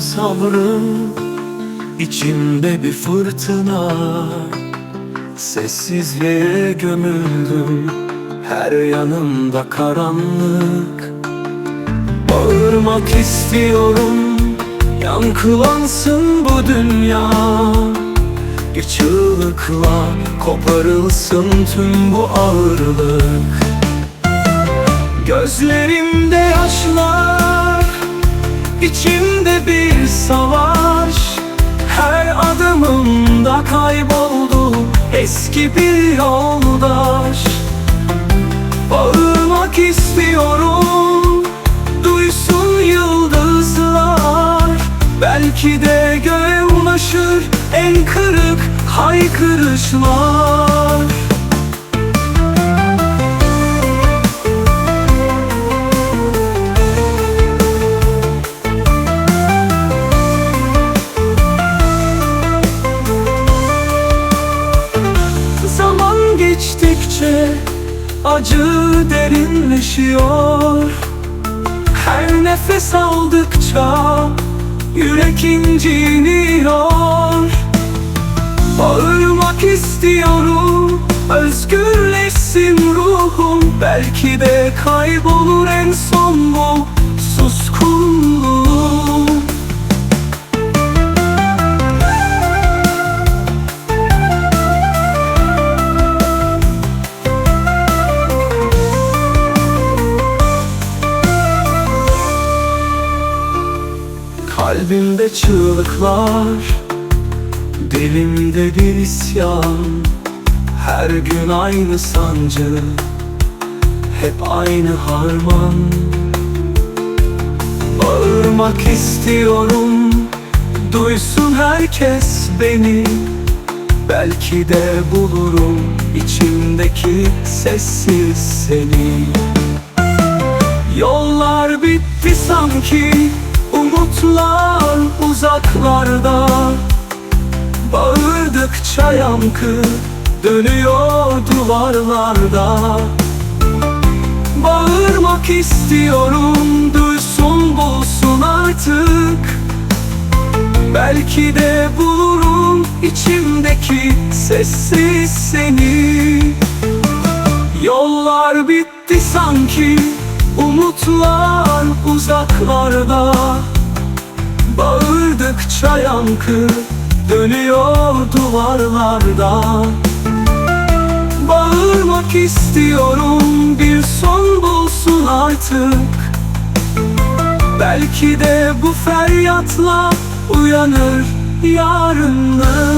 sabrım. İçimde bir fırtına. Sessizliğe gömüldüm. Her yanımda karanlık. Bağırmak istiyorum. Yankılansın bu dünya. Bir çığlıkla koparılsın tüm bu ağırlık. Gözlerimde yaşlar İçimde bir savaş Her adımımda kayboldu Eski bir yoldaş. Bağırmak istiyorum Duysun yıldızlar. Belki de göğe ulaşır En kırık haykırışlar acı derinleşiyor. Her nefes aldıkça yürek inciniyor. Bağırmak istiyorum özgürleşsin ruhum. Belki de kaybolur en son bu suskunluğum Kalbimde çığlıklar Dilimde bir isyan. Her gün aynı sancı Hep aynı harman. Bağırmak istiyorum Duysun herkes beni. Belki de bulurum içimdeki sessiz seni. Yollar bitti sanki Umutlar uzaklarda. Bağırdıkça yankı Dönüyor duvarlarda. Bağırmak istiyorum Duysun bulsun artık. Belki de bulurum içimdeki sessiz seni. Yollar bitti sanki Umutlar uzaklarda Bağırdıkça yankı Dönüyor duvarlarda. Bağırmak istiyorum Bir son bulsun artık. Belki de bu feryatla Uyanır yarınlık